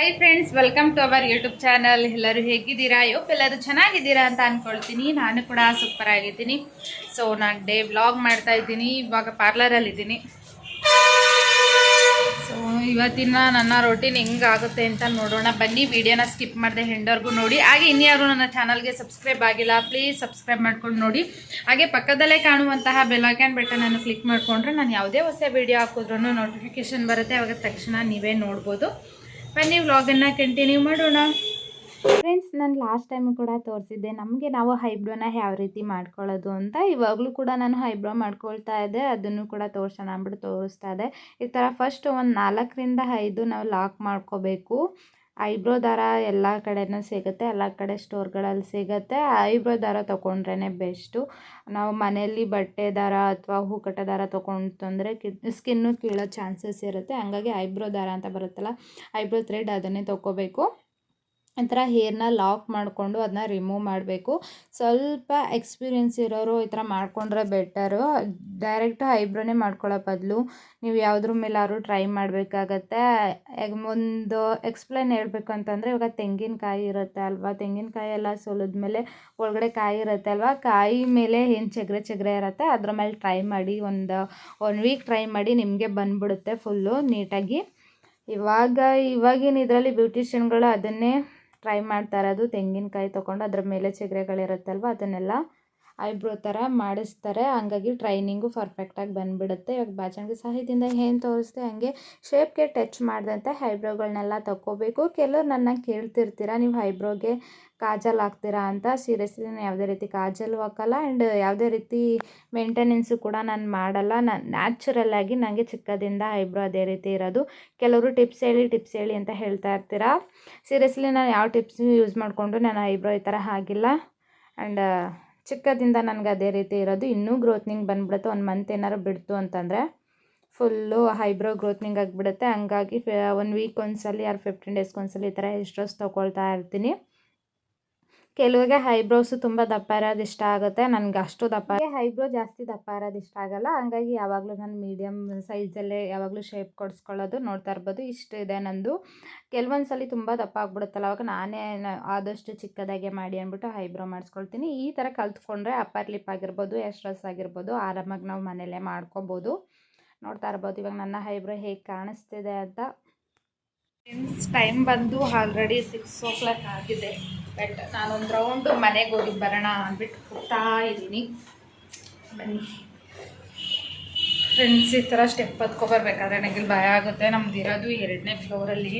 Hi friends welcome to our YouTube channel ಎಲ್ಲರೂ ಹೇಗಿದ್ದೀರಾ? ಯೋಪ್ ಎಲ್ಲರೂ ಚೆನ್ನಾಗಿದ್ದೀರಾ ಅಂತ ಅಂದ್ಕೊಳ್ತೀನಿ ನಾನು ಕೂಡ ಸೂಪರ್ ಆಗಿದ್ದೀನಿ ಸೊ ನಾನು ಡೇ ವ್ಲಾಗ್ ಮಾಡ್ತಾ ಇದ್ದೀನಿ. ಇವಾಗ ಪಾರ್ಲರಲ್ಲಿದ್ದೀನಿ ಸೊ ಇವತ್ತಿನ ನನ್ನ ರೊಟೀನ್ ಹೆಂಗಾಗುತ್ತೆ ಅಂತ ನೋಡೋಣ. ಬನ್ನಿ, ವಿಡಿಯೋನ ಸ್ಕಿಪ್ ಮಾಡಿದೆ ಹೆಂಡರ್ಗೂ ನೋಡಿ. ಹಾಗೆ ಇನ್ಯಾರು ನನ್ನ ಚಾನಲ್ಗೆ ಸಬ್ಸ್ಕ್ರೈಬ್ ಆಗಿಲ್ಲ ಪ್ಲೀಸ್ ಸಬ್ಸ್ಕ್ರೈಬ್ ಮಾಡ್ಕೊಂಡು ನೋಡಿ. ಹಾಗೆ ಪಕ್ಕದಲ್ಲೇ ಕಾಣುವಂತಹ ಬೆಲೈಕನ್ ಬಟನನ್ನು ಕ್ಲಿಕ್ ಮಾಡಿಕೊಂಡ್ರೆ ನಾನು ಯಾವುದೇ ಹೊಸ ವಿಡಿಯೋ ಹಾಕಿದ್ರೂ ನೋಟಿಫಿಕೇಶನ್ ಬರುತ್ತೆ. ಅವಾಗ ತಕ್ಷಣ ನೀವೇ ನೋಡ್ಬೋದು. ಬನ್ನಿ ವ್ಲಾಗನ್ನು ಕಂಟಿನ್ಯೂ ಮಾಡೋಣ. ಫ್ರೆಂಡ್ಸ್ ನಾನು ಲಾಸ್ಟ್ ಟೈಮ್ ಕೂಡ ತೋರಿಸಿದ್ದೆ, ನಮಗೆ ನಾವು ಹೈಬ್ರೋನ ಯಾವ ರೀತಿ ಮಾಡ್ಕೊಳ್ಳೋದು ಅಂತ. ಇವಾಗಲೂ ಕೂಡ ನಾನು ಹೈಬ್ರೋ ಮಾಡ್ಕೊಳ್ತಾ ಇದ್ದೆ, ಅದನ್ನು ಕೂಡ ತೋರಿಸೋಣ ಅಂದ್ಬಿಟ್ಟು ತೋರಿಸ್ತಾ ಇದೆ ಈ ಥರ ಫಸ್ಟ್ ಒಂದು ನಾಲ್ಕರಿಂದ ಐದು ನಾವು ಲಾಕ್ ಮಾಡ್ಕೋಬೇಕು. ಐಬ್ರೋ ದಾರ ಎಲ್ಲ ಕಡೆನೂ ಸಿಗುತ್ತೆ, ಎಲ್ಲ ಕಡೆ ಸ್ಟೋರ್ಗಳಲ್ಲಿ ಸಿಗುತ್ತೆ. ಐಬ್ರೋ ದಾರ ತೊಗೊಂಡ್ರೇ ಬೆಸ್ಟು. ನಾವು ಮನೆಯಲ್ಲಿ ಬಟ್ಟೆ ದಾರ ಅಥವಾ ಹೂಕಟ ದಾರ ತೊಗೊಂಡ್ತಂದರೆ ಕಿ, ಸ್ಕಿನ್ನು ಕೀಳೋ ಚಾನ್ಸಸ್ ಇರುತ್ತೆ. ಹಂಗಾಗಿ ಐಬ್ರೋ ದಾರ ಅಂತ ಬರುತ್ತಲ್ಲ, ಐಬ್ರೋ ಥ್ರೆಡ್ ಅದನ್ನೇ ತೊಗೋಬೇಕು ಈ ಥರ ಹೇರ್ನ ಲಾಕ್ ಮಾಡಿಕೊಂಡು ಅದನ್ನ ರಿಮೂವ್ ಮಾಡಬೇಕು. ಸ್ವಲ್ಪ ಎಕ್ಸ್ಪೀರಿಯೆನ್ಸ್ ಇರೋರು ಈ ಥರ ಮಾಡಿಕೊಂಡ್ರೆ ಬೆಟರು. ಡೈರೆಕ್ಟ್ ಐಬ್ರೋನೇ ಮಾಡ್ಕೊಳ್ಳೋ ಬದಲು ನೀವು ಯಾವುದ್ರ ಮೇಲಾದ್ರು ಟ್ರೈ ಮಾಡಬೇಕಾಗತ್ತೆ. ಒಂದು ಎಕ್ಸ್ಪ್ಲೈನ್ ಹೇಳಬೇಕು ಅಂತಂದರೆ ಇವಾಗ ತೆಂಗಿನಕಾಯಿ ಇರುತ್ತೆ ಅಲ್ವಾ? ತೆಂಗಿನಕಾಯಿ ಎಲ್ಲ ಮೇಲೆ ಒಳಗಡೆ ಕಾಯಿ ಇರುತ್ತೆ ಅಲ್ವಾ? ಕಾಯಿ ಮೇಲೆ ಏನು ಚಗ್ರೆ ಚಗ್ರೆ ಇರುತ್ತೆ, ಅದ್ರ ಮೇಲೆ ಟ್ರೈ ಮಾಡಿ ಒಂದು ಒನ್ ವೀಕ್ ಟ್ರೈ ಮಾಡಿ ನಿಮಗೆ ಬಂದುಬಿಡುತ್ತೆ ಫುಲ್ಲು ನೀಟಾಗಿ. ಇವಾಗ ಇವಾಗಿನ ಇದರಲ್ಲಿ ಬ್ಯೂಟಿಷಿಯನ್ಗಳು ಅದನ್ನೇ ಟ್ರೈ ಮಾಡ್ತಾ ಇರೋದು. ತೆಂಗಿನಕಾಯಿ ತೊಗೊಂಡು ಅದ್ರ ಮೇಲೆ ಚಿಗರೆಗಳಿರುತ್ತಲ್ವ ಅದನ್ನೆಲ್ಲ ಐಬ್ರೋ ಥರ ಮಾಡಿಸ್ತಾರೆ. ಹಂಗಾಗಿ ಟ್ರೈನಿಂಗು ಪರ್ಫೆಕ್ಟಾಗಿ ಬಂದುಬಿಡುತ್ತೆ. ಇವಾಗ ಬಾಚಣಿಗೆ ಸಾಹಿತ್ಯದಿಂದ ಏನು ತೋರಿಸ್ದೆ ಹಂಗೆ ಶೇಪ್ಗೆ ಟಚ್ ಮಾಡಿದಂತೆ ಐಬ್ರೋಗಳನ್ನೆಲ್ಲ ತಗೋಬೇಕು ಕೆಲವ್ರು ನನ್ನ ಕೇಳ್ತಿರ್ತೀರ, ನೀವು ಐಬ್ರೋಗೆ ಕಾಜಲ್ ಹಾಕ್ತೀರಾ ಅಂತ. ಸೀರಿಯಸ್ಲಿ ನಾನು ಯಾವುದೇ ರೀತಿ ಕಾಜಲ್ ಹಾಕಲ್ಲ. ಆ್ಯಂಡ್ ಯಾವುದೇ ರೀತಿ ಮೇಂಟೆನೆನ್ಸು ಕೂಡ ನಾನು ಮಾಡಲ್ಲ. ನಾನು ನ್ಯಾಚುರಲ್ಲಾಗಿ ನನಗೆ ಚಿಕ್ಕದಿಂದ ಐಬ್ರೋ ಅದೇ ರೀತಿ ಇರೋದು. ಕೆಲವರು ಟಿಪ್ಸ್ ಹೇಳಿ ಟಿಪ್ಸ್ ಹೇಳಿ ಅಂತ ಹೇಳ್ತಾ ಇರ್ತೀರಾ? ಸೀರಿಯಸ್ಲಿ ನಾನು ಯಾವ ಟಿಪ್ಸ್ ಯೂಸ್ ಮಾಡಿಕೊಂಡು ನಾನು ಐಬ್ರೋ ಈ ಥರ ಆಗಿಲ್ಲ ಆ್ಯಂಡ್ ಚಿಕ್ಕದಿಂದ ನನಗೆ ಅದೇ ರೀತಿ ಇರೋದು. ಇನ್ನೂ ಗ್ರೋತ್ನಿಂಗ್ ಬಂದ್ಬಿಡುತ್ತೆ. ಒಂದು ಮಂತ್ ಏನಾರು ಬಿಡ್ತು ಅಂತಂದರೆ ಫುಲ್ಲು ಹೈಬ್ರೋ ಗ್ರೋತ್ನಿಂಗ್ ಆಗಿಬಿಡುತ್ತೆ. ಹಂಗಾಗಿ ಒಂದು ವೀಕ್ ಒಂದ್ಸಲಿ, ಆರ್ ಫಿಫ್ಟೀನ್ ಡೇಸ್ಗೆ ಒಂದ್ಸಲಿ ಈ ಥರ ಎಷ್ಟ್ರೋಸ್ ತೊಗೊಳ್ತಾ ಇರ್ತೀನಿ. ಕೆಲವ್ರಿಗೆ ಹೈಬ್ರೋಸು ತುಂಬ ದಪ್ಪ ಇರೋದು ಇಷ್ಟ ಆಗುತ್ತೆ. ನನಗೆ ಅಷ್ಟು ದಪ್ಪ ಹೈಬ್ರೋ ಜಾಸ್ತಿ ದಪ್ಪ ಇರೋದು ಇಷ್ಟ ಆಗಲ್ಲ. ಹಂಗಾಗಿ ಯಾವಾಗಲೂ ನಾನು ಮೀಡಿಯಮ್ ಸೈಜಲ್ಲೇ ಯಾವಾಗಲೂ ಶೇಪ್ ಕೊಡಿಸ್ಕೊಳ್ಳೋದು ನೋಡ್ತಾ ಇರ್ಬೋದು. ಇಷ್ಟು ಇದೆ ನಂದು. ಕೆಲವೊಂದು ಸಲ ತುಂಬ ದಪ್ಪ ಆಗ್ಬಿಡುತ್ತಲ್ಲ. ಅವಾಗ ನಾನೇ ಆದಷ್ಟು ಚಿಕ್ಕದಾಗೆ ಮಾಡಿ ಅಂದ್ಬಿಟ್ಟು ಹೈಬ್ರೋ ಮಾಡಿಸ್ಕೊಳ್ತೀನಿ. ಈ ಥರ ಕಲ್ತ್ಕೊಂಡ್ರೆ ಅಪ್ಪರ್ ಲಿಪ್ ಆಗಿರ್ಬೋದು ಎಸ್ಟ್ರಸ್ ಆಗಿರ್ಬೋದು, ಆರಾಮಾಗಿ ನಾವು ಮನೆಯಲ್ಲೇ ಮಾಡ್ಕೋಬೋದು. ನೋಡ್ತಾ ಇರ್ಬೋದು. ಇವಾಗ ನನ್ನ ಹೈಬ್ರೋ ಹೇಗೆ ಕಾಣಿಸ್ತಿದೆ ಅಂತ. ಟೈಮ್ ಬಂದು ಆಲ್ರೆಡಿ ಸಿಕ್ಸ್ ಓ ಕ್ಲಾಕ್ ಆಗಿದೆ. ಬಟ್ ನಾನೊಂದು ರೌಂಡು ಮನೆಗೆ ಹೋಗಿ ಬರೋಣ ಅಂದ್ಬಿಟ್ಟು ಹೋಗ್ತಾ ಇದ್ದೀನಿ. ಬನ್ನಿ. ಫ್ರೆಂಡ್ಸ್ ಈ ಥರ ಸ್ಟೆಪ್ ಹತ್ಕೊಬರ್ಬೇಕಾದ್ರೆ ನನಗೆ ಭಯ ಆಗುತ್ತೆ. ನಮ್ದು ಇರೋದು ಎರಡನೇ ಫ್ಲೋರಲ್ಲಿ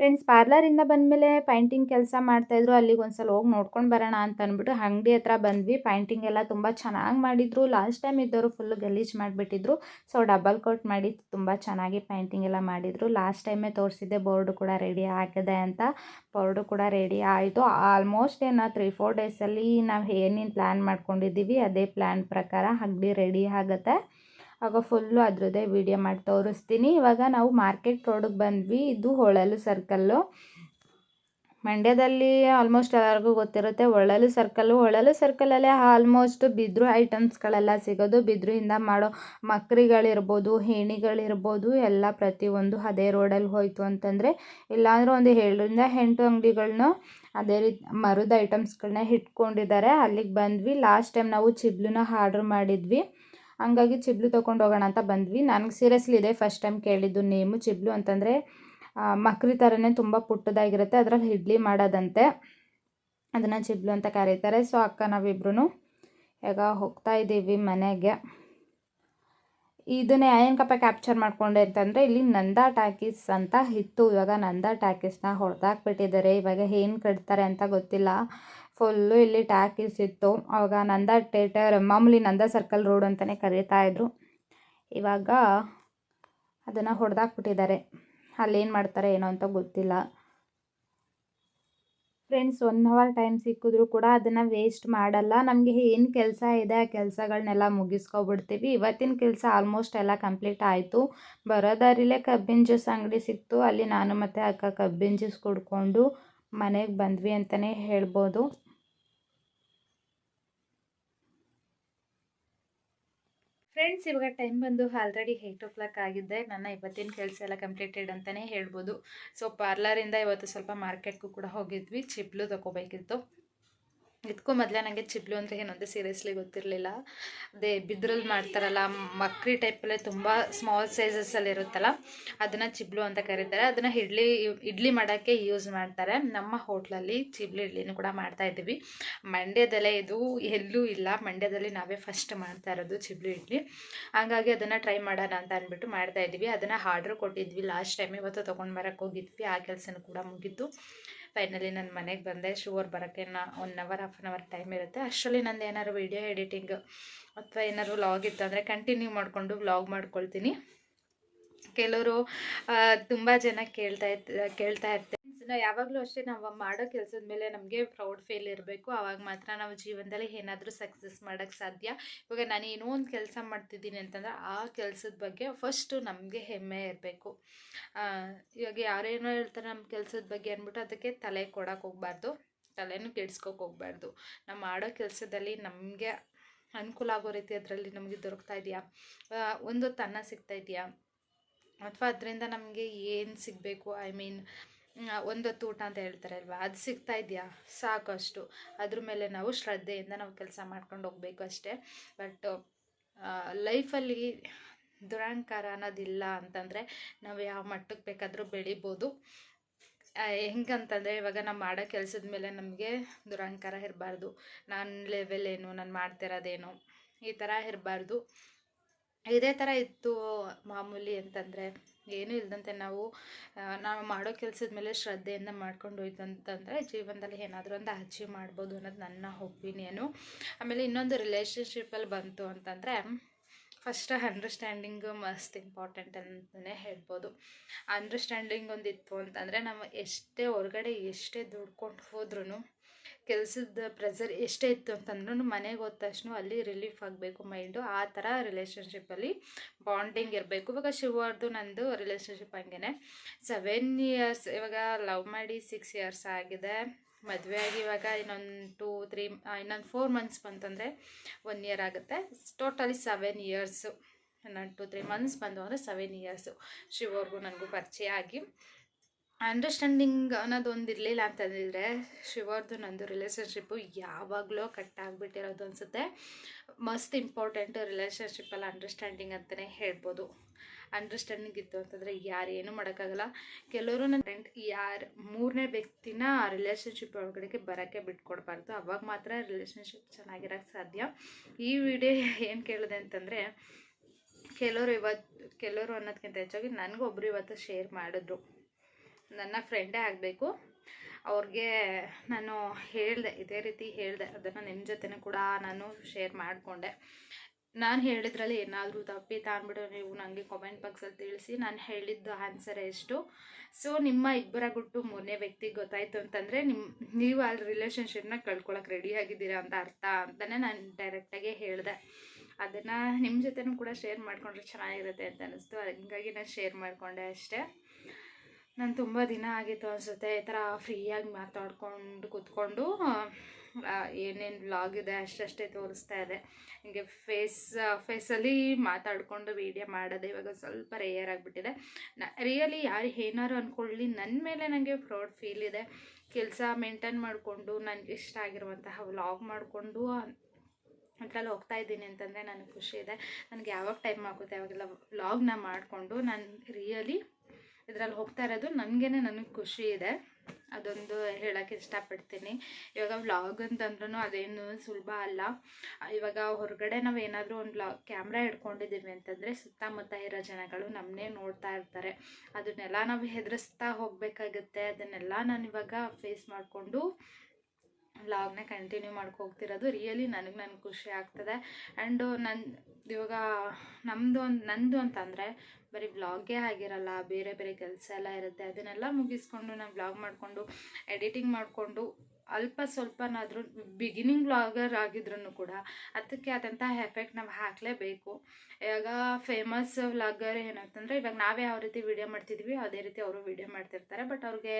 ಫ್ರೆಂಡ್ಸ್ ಪಾರ್ಲರಿಂದ ಬಂದಮೇಲೆ ಪೈಂಟಿಂಗ್ ಕೆಲಸ ಮಾಡ್ತಾಯಿದ್ರು ಅಲ್ಲಿಗೆ ಒಂದು ಸಲ ಹೋಗಿ ನೋಡ್ಕೊಂಡು ಬರೋಣ ಅಂತ ಅಂದ್ಬಿಟ್ಟು ಅಂಗಡಿ ಹತ್ರ ಬಂದ್ವಿ. ಪೈಂಟಿಂಗ್ ಎಲ್ಲ ತುಂಬ ಚೆನ್ನಾಗಿ ಮಾಡಿದರು. ಲಾಸ್ಟ್ ಟೈಮ್ ಇದ್ದವರು ಫುಲ್ಲು ಗಲೀಜು ಮಾಡಿಬಿಟ್ಟಿದ್ರು. ಸೊ ಡಬಲ್ ಕೋಟ್ ಮಾಡಿ ತುಂಬ ಚೆನ್ನಾಗಿ ಪೈಂಟಿಂಗ್ ಎಲ್ಲ ಮಾಡಿದರು. ಲಾಸ್ಟ್ ಟೈಮೇ ತೋರಿಸಿದ್ದೆ ಬೋರ್ಡು ಕೂಡ ರೆಡಿ ಆಗಿದೆ ಅಂತ. ಬೋರ್ಡು ಕೂಡ ರೆಡಿ ಆಯಿತು. ಆಲ್ಮೋಸ್ಟ್ ಏನು ತ್ರೀ ಫೋರ್ ಡೇಸಲ್ಲಿ ನಾವು ಏನೇನು ಪ್ಲ್ಯಾನ್ ಮಾಡ್ಕೊಂಡಿದ್ದೀವಿ, ಅದೇ ಪ್ಲ್ಯಾನ್ ಪ್ರಕಾರ ಅಂಗಡಿ ರೆಡಿ ಆಗುತ್ತೆ. ಆಗ ಫುಲ್ಲು ಅದ್ರದ್ದೇ ವಿಡಿಯೋ ಮಾಡಿ ತೋರಿಸ್ತೀನಿ. ಇವಾಗ ನಾವು ಮಾರ್ಕೆಟ್ ರೋಡಿಗೆ ಬಂದ್ವಿ. ಇದು ಹೊಳಲು ಸರ್ಕಲ್ಲು ಮಂಡ್ಯದಲ್ಲಿ ಆಲ್ಮೋಸ್ಟ್ ಎಲ್ಲರಿಗೂ ಗೊತ್ತಿರುತ್ತೆ ಹೊಳಲು ಸರ್ಕಲ್ಲು ಹೊಳಲು ಸರ್ಕಲಲ್ಲೇ ಆಲ್ಮೋಸ್ಟ್ ಬಿದ್ರು ಐಟಮ್ಸ್ಗಳೆಲ್ಲ ಸಿಗೋದು. ಬಿದ್ರಿಂದ ಮಾಡೋ ಮಕ್ರಿಗಳಿರ್ಬೋದು, ಹೇಣಿಗಳಿರ್ಬೋದು, ಎಲ್ಲ ಪ್ರತಿಯೊಂದು ಅದೇ ರೋಡಲ್ಲಿ ಹೋಯಿತು ಅಂತಂದರೆ ಇಲ್ಲಾಂದ್ರೆ ಒಂದು ಏಳರಿಂದ ಎಂಟು ಅಂಗಡಿಗಳನ್ನ ಅದೇ ರೀತಿ ಮರದ ಐಟಮ್ಸ್ಗಳನ್ನ ಇಟ್ಕೊಂಡಿದ್ದಾರೆ ಅಲ್ಲಿಗೆ ಬಂದ್ವಿ. ಲಾಸ್ಟ್ ಟೈಮ್ ನಾವು ಚಿಬ್ಲುನ ಆರ್ಡ್ರ್ ಮಾಡಿದ್ವಿ. ಹಂಗಾಗಿ ಚಿಬ್ಲು ತೊಗೊಂಡು ಹೋಗೋಣ ಅಂತ ಬಂದ್ವಿ. ನನಗೆ ಸೀರಿಯಸ್ಲಿ ಇದೆ ಫಸ್ಟ್ ಟೈಮ್ ಕೇಳಿದ್ದು ನೇಮು ಚಿಬ್ಲು ಅಂತಂದರೆ ಮಕ್ರಿ ಥರನೇ ತುಂಬ ಪುಟ್ಟದಾಗಿರುತ್ತೆ. ಅದರಲ್ಲಿ ಇಡ್ಲಿ ಮಾಡೋದಂತೆ. ಅದನ್ನು ಚಿಬ್ಲು ಅಂತ ಕರೀತಾರೆ. ಸೊ ಅಕ್ಕ ನಾವಿಬ್ರು ಈಗ ಹೋಗ್ತಾ ಇದ್ದೀವಿ ಮನೆಗೆ. ಇದನ್ನೇ ಏನಕ್ಕಪ್ಪ ಕ್ಯಾಪ್ಚರ್ ಮಾಡಿಕೊಂಡೆ ಅಂತಂದರೆ, ಇಲ್ಲಿ ನಂದಾ ಟ್ಯಾಕೀಸ್ ಅಂತ ಇತ್ತು. ಇವಾಗ ನಂದಾ ಟ್ಯಾಕೀಸ್ನ ಹೊಡೆದಾಕ್ಬಿಟ್ಟಿದ್ದಾರೆ. ಇವಾಗ ಏನು ಕಟ್ತಾರೆ ಅಂತ ಗೊತ್ತಿಲ್ಲ. ಫುಲ್ಲು ಇಲ್ಲಿ ಟ್ಯಾಕೀಸ್ ಇತ್ತು. ಆವಾಗ ನಂದಾ ಥೇಟರ್ ಮಾಮೂಲಿ ನಂದಾ ಸರ್ಕಲ್ ರೋಡ್ ಅಂತಲೇ ಕರೀತಾಯಿದ್ರು ಇವಾಗ ಅದನ್ನು ಹೊಡೆದಾಕ್ಬಿಟ್ಟಿದ್ದಾರೆ. ಅಲ್ಲೇನು ಮಾಡ್ತಾರೆ, ಏನೋ ಅಂತ ಗೊತ್ತಿಲ್ಲ. ಫ್ರೆಂಡ್ಸ್ ಒನ್ ಅವರ್ ಟೈಮ್ ಸಿಕ್ಕಿದ್ರು ಕೂಡ ಅದನ್ನು ವೇಸ್ಟ್ ಮಾಡಲ್ಲ. ನಮಗೆ ಏನು ಕೆಲಸ ಇದೆ, ಆ ಕೆಲಸಗಳನ್ನೆಲ್ಲ ಮುಗಿಸ್ಕೊಬಿಡ್ತೀವಿ. ಇವತ್ತಿನ ಕೆಲಸ ಆಲ್ಮೋಸ್ಟ್ ಎಲ್ಲ ಕಂಪ್ಲೀಟ್ ಆಯಿತು. ಬರೋದಾರಿಲೇ ಕಬ್ಬಿನ ಜ್ಯೂಸ್ ಅಂಗಡಿ ಸಿಕ್ತು. ಅಲ್ಲಿ ನಾನು ಮತ್ತು ಅಕ್ಕ ಕಬ್ಬಿನ ಜ್ಯೂಸ್ ಕುಡ್ಕೊಂಡು ಮನೆಗೆ ಬಂದ್ವಿ ಅಂತಲೇ ಹೇಳ್ಬೋದು. ಫ್ರೆಂಡ್ಸ್ ಇವಾಗ ಟೈಮ್ ಬಂದು ಆಲ್ರೆಡಿ ಏಯ್ಟ್ ಓ ಕ್ಲಾಕ್ ಆಗಿದೆ. ನನ್ನ ಇವತ್ತಿನ ಕೆಲಸ ಎಲ್ಲ ಕಂಪ್ಲೀಟೆಡ್ ಅಂತಲೇ ಹೇಳ್ಬೋದು. ಸೊ ಪಾರ್ಲರಿಂದ ಇವತ್ತು ಸ್ವಲ್ಪ ಮಾರ್ಕೆಟ್ಗೂ ಕೂಡ ಹೋಗಿದ್ವಿ. ಚಿಪ್ಲು ತೊಗೋಬೇಕಿತ್ತು. ಇದಕ್ಕೂ ಮೊದಲೇ ನನಗೆ ಚಿಬ್ಲು ಅಂದರೆ ಏನೊಂದು ಸೀರಿಯಸ್ಲಿ ಗೊತ್ತಿರಲಿಲ್ಲ. ಅದೇ ಬಿದ್ರಲ್ಲಿ ಮಾಡ್ತಾರಲ್ಲ, ಮಕ್ರಿ ಟೈಪಲ್ಲೇ ತುಂಬ ಸ್ಮಾಲ್ ಸೈಜಸ್ಸಲ್ಲಿ ಇರುತ್ತಲ್ಲ, ಅದನ್ನು ಚಿಬ್ಲು ಅಂತ ಕರೀತಾರೆ. ಅದನ್ನು ಇಡ್ಲಿ ಇಡ್ಲಿ ಮಾಡೋಕ್ಕೆ ಯೂಸ್ ಮಾಡ್ತಾರೆ. ನಮ್ಮ ಹೋಟ್ಲಲ್ಲಿ ಚಿಬ್ಲು ಇಡ್ಲಿನೂ ಕೂಡ ಮಾಡ್ತಾ ಇದ್ದೀವಿ. ಮಂಡ್ಯದಲ್ಲೇ ಇದು ಎಲ್ಲೂ ಇಲ್ಲ. ಮಂಡ್ಯದಲ್ಲಿ ನಾವೇ ಫಸ್ಟ್ ಮಾಡ್ತಾ ಇರೋದು ಚಿಬ್ಲು ಇಡ್ಲಿ. ಹಾಗಾಗಿ ಅದನ್ನು ಟ್ರೈ ಮಾಡೋಣ ಅಂತ ಅಂದ್ಬಿಟ್ಟು ಮಾಡ್ತಾ ಇದ್ದೀವಿ. ಅದನ್ನು ಆರ್ಡ್ರ್ ಕೊಟ್ಟಿದ್ವಿ ಲಾಸ್ಟ್ ಟೈಮ್ ಇವತ್ತು ತೊಗೊಂಡು ಬರೋಕ್ಕೆ ಹೋಗಿದ್ವಿ. ಆ ಕೆಲಸನೂ ಕೂಡ ಮುಗೀತು. ಫೈನಲಿ ನನ್ನ ಮನೆಗೆ ಬಂದೆ. ಶುವರ್ ಬರೋಕ್ಕೆ one hour half an hour time ಇರುತ್ತೆ. ಅಷ್ಟರಲ್ಲಿ ನಂದು ಏನಾದ್ರು ವೀಡಿಯೋ ಎಡಿಟಿಂಗ್ ಅಥವಾ ಏನಾದ್ರು ವ್ಲಾಗ್ ಇತ್ತು ಅಂದರೆ ಕಂಟಿನ್ಯೂ ಮಾಡಿಕೊಂಡು ವ್ಲಾಗ್ ಮಾಡ್ಕೊಳ್ತೀನಿ. ಕೆಲವರು ತುಂಬ ಜನ ಕೇಳ್ತಾ ಇರ್ತ ಕೇಳ್ತಾ ಇರ್ತಾರೆ. ನಾವು ಯಾವಾಗಲೂ ಅಷ್ಟೇ ನಾವು ಮಾಡೋ ಕೆಲಸದ ಮೇಲೆ ನಮಗೆ ಪ್ರೌಡ್ ಫೀಲ್ ಇರಬೇಕು. ಆವಾಗ ಮಾತ್ರ ನಾವು ಜೀವನದಲ್ಲಿ ಏನಾದರೂ ಸಕ್ಸಸ್ ಮಾಡೋಕ್ಕೆ ಸಾಧ್ಯ. ಇವಾಗ ನಾನು ಏನೋ ಒಂದು ಕೆಲಸ ಮಾಡ್ತಿದ್ದೀನಿ ಅಂತಂದ್ರೆ ಆ ಕೆಲಸದ ಬಗ್ಗೆ ಫಸ್ಟು ನಮಗೆ ಹೆಮ್ಮೆ ಇರಬೇಕು. ಇವಾಗ ಯಾರೇನೋ ಹೇಳ್ತಾರೆ ನಮ್ಮ ಕೆಲಸದ ಬಗ್ಗೆ ಅಂದ್ಬಿಟ್ಟು ಅದಕ್ಕೆ ತಲೆ ಕೊಡೋಕೆ ಹೋಗ್ಬಾರ್ದು. ತಲೆನೂ ಕೆಡ್ಸ್ಕೊಕ್ಕೆ ಹೋಗ್ಬಾರ್ದು. ನಾವು ಮಾಡೋ ಕೆಲಸದಲ್ಲಿ ನಮಗೆ ಅನುಕೂಲ ಆಗೋ ರೀತಿ ಅದರಲ್ಲಿ ನಮಗೆ ದೊರಕ್ತಾ ಇದೆಯಾ? ಒಂದು ತನ್ನ ಸಿಗ್ತಾ ಇದೆಯಾ? ಅಥವಾ ಅದರಿಂದ ನಮಗೆ ಏನು ಸಿಗಬೇಕು? ಐ ಮೀನ್ ಒಂದೊತ್ತು ಊಟ ಅಂತ ಹೇಳ್ತಾರೆ ಅಲ್ವಾ ಅದು ಸಿಗ್ತಾ ಇದೆಯಾ? ಸಾಕು ಅಷ್ಟು ಅದ್ರ ಮೇಲೆ ನಾವು ಶ್ರದ್ಧೆಯಿಂದ ನಾವು ಕೆಲಸ ಮಾಡ್ಕೊಂಡು ಹೋಗ್ಬೇಕು ಅಷ್ಟೇ. ಬಟ್ ಲೈಫಲ್ಲಿ ದುರಹಂಕಾರ ಅನ್ನೋದಿಲ್ಲ ಅಂತಂದರೆ ನಾವು ಯಾವ ಮಟ್ಟಕ್ಕೆ ಬೇಕಾದರೂ ಬೆಳಿಬೋದು. ಹೆಂಗಂತಂದರೆ ಇವಾಗ ನಾವು ಮಾಡೋ ಕೆಲಸದ ಮೇಲೆ ನಮಗೆ ದುರಹಂಕಾರ ಇರಬಾರ್ದು. ನಾನು ಲೆವೆಲ್ ಏನು, ನಾನು ಮಾಡ್ತಿರೋದೇನು, ಈ ಥರ ಇರಬಾರ್ದು. ಇದೇ ಥರ ಇತ್ತು ಮಾಮೂಲಿ ಅಂತಂದರೆ ಏನೂ ಇಲ್ಲದಂತೆ ನಾವು ನಾವು ಮಾಡೋ ಕೆಲಸದ ಮೇಲೆ ಶ್ರದ್ಧೆಯಿಂದ ಮಾಡ್ಕೊಂಡು ಹೋಯ್ತು ಅಂತಂದರೆ ಜೀವನದಲ್ಲಿ ಏನಾದರೂ ಒಂದು ಅಚೀವ್ ಮಾಡ್ಬೋದು ಅನ್ನೋದು ನನ್ನ ಒಪಿನಿಯನು. ಆಮೇಲೆ ಇನ್ನೊಂದು ರಿಲೇಷನ್ಶಿಪ್ಪಲ್ಲಿ ಬಂತು ಅಂತಂದರೆ, ಫಸ್ಟ್ ಅಂಡರ್ಸ್ಟ್ಯಾಂಡಿಂಗ್ ಮಸ್ತ್ ಇಂಪಾರ್ಟೆಂಟ್ ಅಂತಲೇ ಹೇಳ್ಬೋದು. ಅಂಡರ್ಸ್ಟ್ಯಾಂಡಿಂಗ್ ಒಂದಿತ್ತು ಅಂತಂದರೆ, ನಾವು ಎಷ್ಟೇ ಹೊರಗಡೆ ಎಷ್ಟೇ ದುಡ್ಕೊಂಡು ಹೋದ್ರೂ ಕೆಲಸದ ಪ್ರೆಸರ್ ಎಷ್ಟೇ ಇತ್ತು ಅಂತಂದ್ರೂ ಮನೆಗೆ ಹೋದ ತಕ್ಷಣ ಅಲ್ಲಿ ರಿಲೀಫ್ ಆಗಬೇಕು ಮೈಂಡು ಆ ಥರ ರಿಲೇಷನ್ಶಿಪ್ಪಲ್ಲಿ ಬಾಂಡಿಂಗ್ ಇರಬೇಕು. ಇವಾಗ ಶಿವರ್ದು ನಂದು ರಿಲೇಷನ್ಶಿಪ್ ಹಂಗೆ ಸೆವೆನ್ ಇಯರ್ಸ್ ಇವಾಗ ಲವ್ ಮಾಡಿ ಸಿಕ್ಸ್ ಇಯರ್ಸ್ ಆಗಿದೆ. ಮದುವೆ ಆಗಿ ಇವಾಗ ಇನ್ನೊಂದು ಟೂ ತ್ರೀ ಇನ್ನೊಂದು ಫೋರ್ ಮಂತ್ಸ್ ಬಂತಂದರೆ ಒನ್ ಇಯರ್ ಆಗುತ್ತೆ. ಟೋಟಲಿ ಸೆವೆನ್ ಇಯರ್ಸು ಇನ್ನೊಂದು ಟು ತ್ರೀ ಮಂತ್ಸ್ ಬಂದು ಅಂದರೆ ಸೆವೆನ್ ಇಯರ್ಸು ಶಿವರ್ಗೂ ನನಗೂ ಪರಿಚಯ ಆಗಿ. ಅಂಡರ್ಸ್ಟ್ಯಾಂಡಿಂಗ್ ಅನ್ನೋದು ಒಂದು ಇರಲಿಲ್ಲ ಅಂತಂದಿದ್ರೆ ಶಿವರ್ದು ನಂದು ರಿಲೇಷನ್ಶಿಪ್ಪು ಯಾವಾಗಲೂ ಕಟ್ ಆಗಿಬಿಟ್ಟಿರೋದು ಅನಿಸುತ್ತೆ. ಮಸ್ತ್ ಇಂಪಾರ್ಟೆಂಟ್ ರಿಲೇಷನ್ಶಿಪ್ಪಲ್ಲಿ ಅಂಡರ್ಸ್ಟ್ಯಾಂಡಿಂಗ್ ಅಂತಲೇ ಹೇಳ್ಬೋದು. ಅಂಡರ್ಸ್ಟ್ಯಾಂಡಿಂಗ್ ಇತ್ತು ಅಂತಂದರೆ ಯಾರು ಏನೂ ಮಾಡೋಕ್ಕಾಗಲ್ಲ. ಕೆಲವರು ನನ್ನ ಫ್ರೆಂಡ್ ಯಾರು ಮೂರನೇ ವ್ಯಕ್ತಿನ ಆ ರಿಲೇಷನ್ಶಿಪ್ ಒಳಗಡೆಗೆ ಬರೋಕ್ಕೆ ಬಿಟ್ಕೊಡ್ಬಾರ್ದು. ಅವಾಗ ಮಾತ್ರ ರಿಲೇಷನ್ಶಿಪ್ ಚೆನ್ನಾಗಿರೋಕ್ಕೆ ಸಾಧ್ಯ. ಈ ವಿಡಿಯೋ ಏನು ಕೇಳಿದೆ ಅಂತಂದರೆ ಕೆಲವರು ಇವತ್ತು ಕೆಲವರು ಅನ್ನೋದಕ್ಕಿಂತ ಹೆಚ್ಚಾಗಿ ನನಗೊಬ್ಬರು ಇವತ್ತು ಶೇರ್ ಮಾಡಿದ್ರು. ನನ್ನ ಫ್ರೆಂಡೇ ಆಗಬೇಕು. ಅವ್ರಿಗೆ ನಾನು ಹೇಳಿದೆ, ಇದೇ ರೀತಿ ಹೇಳಿದೆ. ಅದನ್ನು ನಿಮ್ಮ ಜೊತೆನೂ ಕೂಡ ನಾನು ಶೇರ್ ಮಾಡಿಕೊಂಡೆ. ನಾನು ಹೇಳಿದ್ರಲ್ಲಿ ಏನಾದರೂ ತಪ್ಪಿ ತಾನ್ಬಿಡು ನೀವು ನನಗೆ ಕಾಮೆಂಟ್ ಬಾಕ್ಸಲ್ಲಿ ತಿಳಿಸಿ, ನಾನು ಹೇಳಿದ್ದು ಆನ್ಸರ್ ಎಷ್ಟು. ಸೊ ನಿಮ್ಮ ಇಬ್ಬರ ಗುಟ್ಟು ಮೂರನೇ ವ್ಯಕ್ತಿಗೆ ಗೊತ್ತಾಯಿತು ಅಂತಂದರೆ ನಿಮ್ಮ ನೀವು ಅಲ್ಲಿ ರಿಲೇಷನ್ಶಿಪ್ನ ರೆಡಿ ಆಗಿದ್ದೀರಾ ಅಂತ ಅರ್ಥ ಅಂತಲೇ ನಾನು ಡೈರೆಕ್ಟಾಗಿ ಹೇಳಿದೆ. ಅದನ್ನು ನಿಮ್ಮ ಜೊತೆನೂ ಕೂಡ ಶೇರ್ ಮಾಡಿಕೊಂಡ್ರೆ ಚೆನ್ನಾಗಿರುತ್ತೆ ಅಂತ ಅನ್ನಿಸ್ತು ಹಂಗಾಗಿ ನಾನು ಶೇರ್ ಮಾಡಿಕೊಂಡೆ ಅಷ್ಟೇ. ನಾನು ತುಂಬ ದಿನ ಆಗಿತ್ತು ಅನಿಸುತ್ತೆ, ಈ ಥರ ಫ್ರೀಯಾಗಿ ಮಾತಾಡ್ಕೊಂಡು ಕೂತ್ಕೊಂಡು ಏನೇನು ವ್ಲಾಗ್ ಇದೆ ಅಷ್ಟಷ್ಟೇ ತೋರಿಸ್ತಾ ಇದೆ ಹಿಂಗೆ ಫೇಸ್ ಫೇಸಲ್ಲಿ ಮಾತಾಡಿಕೊಂಡು ವೀಡಿಯೋ ಮಾಡೋದು ಇವಾಗ ಸ್ವಲ್ಪ ರೇಯರ್ ಆಗಿಬಿಟ್ಟಿದೆ. ನ ರಿಯಲಿ ಯಾರು ಏನಾರು ಅಂದ್ಕೊಳ್ಳಿ ನನ್ನ ಮೇಲೆ ನನಗೆ ಪ್ರೌಡ್ ಫೀಲ್ ಇದೆ. ಕೆಲಸ ಮೇಂಟೈನ್ ಮಾಡಿಕೊಂಡು, ನನಗೆ ಇಷ್ಟ ಆಗಿರುವಂತಹ ವ್ಲಾಗ್ ಮಾಡಿಕೊಂಡು ಅದ್ರಲ್ಲಿ ಹೋಗ್ತಾ ಇದ್ದೀನಿ ಅಂತಂದರೆ ನನಗೆ ಖುಷಿ ಇದೆ. ನನಗೆ ಯಾವಾಗ ಟೈಮ್ ಆಗುತ್ತೆ ಅವಾಗೆಲ್ಲ ವ್ಲಾಗ್ನ ಮಾಡಿಕೊಂಡು, ನಾನು ರಿಯಲಿ ಇದರಲ್ಲಿ ಹೋಗ್ತಾ ಇರೋದು. ನನಗೇ ನನಗೆ ಖುಷಿ ಇದೆ. ಅದೊಂದು ಹೇಳೋಕ್ಕೆ ಇಷ್ಟಪಡ್ತೀನಿ. ಇವಾಗ ವ್ಲಾಗ್ ಅಂತಂದ್ರೂ ಅದೇನು ಸುಲಭ ಅಲ್ಲ. ಇವಾಗ ಹೊರಗಡೆ ನಾವು ಏನಾದರೂ ಒಂದು ವ್ಲಾಗ್ ಕ್ಯಾಮ್ರಾ ಹಿಡ್ಕೊಂಡಿದ್ದೀವಿ ಅಂತಂದರೆ ಸುತ್ತಮುತ್ತ ಇರೋ ಜನಗಳು ನಮ್ಮನ್ನೇ ನೋಡ್ತಾ ಇರ್ತಾರೆ. ಅದನ್ನೆಲ್ಲ ನಾವು ಹೆದರಿಸ್ತಾ ಹೋಗಬೇಕಾಗುತ್ತೆ. ಅದನ್ನೆಲ್ಲ ನಾನು ಇವಾಗ ಫೇಸ್ ಮಾಡಿಕೊಂಡು ವ್ಲಾಗ್ನ ಕಂಟಿನ್ಯೂ ಹೋಗ್ತಿರೋದು. ರಿಯಲಿ ನನಗೆ ನನಗೆ ಖುಷಿ ಆಗ್ತದೆ. ಆ್ಯಂಡು ನನ್ನ ಇವಾಗ ನಮ್ಮದು ಒಂದು, ನಂದು ಅಂತಂದರೆ ಬರೀ ವ್ಲಾಗೇ ಆಗಿರಲ್ಲ, ಬೇರೆ ಬೇರೆ ಕೆಲಸ ಎಲ್ಲ ಇರುತ್ತೆ, ಅದನ್ನೆಲ್ಲ ಮುಗಿಸ್ಕೊಂಡು ನಾನು ವ್ಲಾಗ್ ಮಾಡಿಕೊಂಡು ಎಡಿಟಿಂಗ್ ಮಾಡಿಕೊಂಡು ಅಲ್ಪ ಸ್ವಲ್ಪನಾದರೂ ಬಿಗಿನಿಂಗ್ ಬ್ಲಾಗರ್ ಆಗಿದ್ರು ಕೂಡ ಅದಕ್ಕೆ ಆದಂತಹ ಎಫೆಕ್ಟ್ ನಾವು ಹಾಕಲೇಬೇಕು. ಇವಾಗ ಫೇಮಸ್ ವ್ಲಾಗರ್ ಏನಾಗ್ತಂದ್ರೆ ಇವಾಗ ನಾವೇ ಯಾವ ರೀತಿ ವಿಡಿಯೋ ಮಾಡ್ತಿದ್ವಿ, ಅದೇ ರೀತಿ ಅವರು ವೀಡಿಯೋ ಮಾಡ್ತಿರ್ತಾರೆ. ಬಟ್ ಅವ್ರಿಗೆ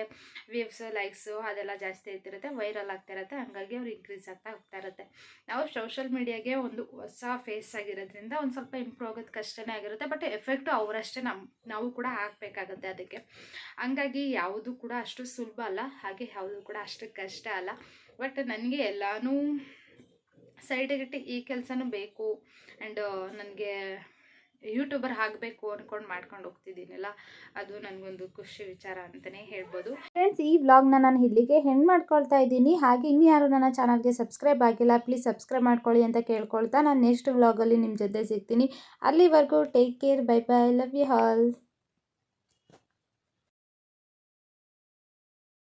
ವ್ಯೂವ್ಸ್ ಲೈಕ್ಸು ಅದೆಲ್ಲ ಜಾಸ್ತಿ ಇರ್ತಿರುತ್ತೆ ವೈರಲ್ ಆಗ್ತಾ ಇರುತ್ತೆ. ಹಂಗಾಗಿ ಅವ್ರು ಇನ್ಕ್ರೀಸ್ ಆಗ್ತಾ ಹೋಗ್ತಾ ಇರುತ್ತೆ. ನಾವು ಸೋಷಲ್ ಮೀಡಿಯಾಗೆ ಒಂದು ಹೊಸ ಫೇಸ್ ಆಗಿರೋದ್ರಿಂದ ಒಂದು ಸ್ವಲ್ಪ ಇಂಪ್ರೂವ್ ಆಗೋದು ಕಷ್ಟನೇ ಆಗಿರುತ್ತೆ. ಬಟ್ ಎಫೆಕ್ಟು ಅವರಷ್ಟೇ ನಮ್ಮ ನಾವು ಕೂಡ ಹಾಕ್ಬೇಕಾಗುತ್ತೆ ಅದಕ್ಕೆ. ಹಂಗಾಗಿ ಯಾವುದು ಕೂಡ ಅಷ್ಟು ಸುಲಭ ಅಲ್ಲ. ಹಾಗೆ ಯಾವುದು ಕೂಡ ಅಷ್ಟು ಕಷ್ಟ ಅಲ್ಲ. ಬಟ್ ನನಗೆ ಎಲ್ಲನೂ ಸೈಡಿಗಿಟ್ಟು ಈ ಕೆಲಸನೂ ಬೇಕು. ಆ್ಯಂಡ್ ನನಗೆ ಯೂಟ್ಯೂಬರ್ ಆಗಬೇಕು ಅಂದ್ಕೊಂಡು ಮಾಡ್ಕೊಂಡು ಹೋಗ್ತಿದ್ದೀನಲ್ಲ, ಅದು ನನಗೊಂದು ಖುಷಿ ವಿಚಾರ ಅಂತಲೇ ಹೇಳ್ಬೋದು. ಫ್ರೆಂಡ್ಸ್ ಈ ವ್ಲಾಗ್ನ ನಾನು ಇಲ್ಲಿಗೆ ಹೆಣ್ಣು ಮಾಡ್ಕೊಳ್ತಾ ಇದ್ದೀನಿ. ಹಾಗೆ ಇನ್ನು ಯಾರು ನನ್ನ ಚಾನಲ್ಗೆ ಸಬ್ಸ್ಕ್ರೈಬ್ ಆಗಿಲ್ಲ ಪ್ಲೀಸ್ ಸಬ್ಸ್ಕ್ರೈಬ್ ಮಾಡ್ಕೊಳ್ಳಿ ಅಂತ ಕೇಳ್ಕೊಳ್ತಾ ನಾನು ನೆಕ್ಸ್ಟ್ ವ್ಲಾಗಲ್ಲಿ ನಿಮ್ಮ ಜೊತೆ ಸಿಗ್ತೀನಿ. ಅಲ್ಲಿವರೆಗೂ take care bye bye love you hall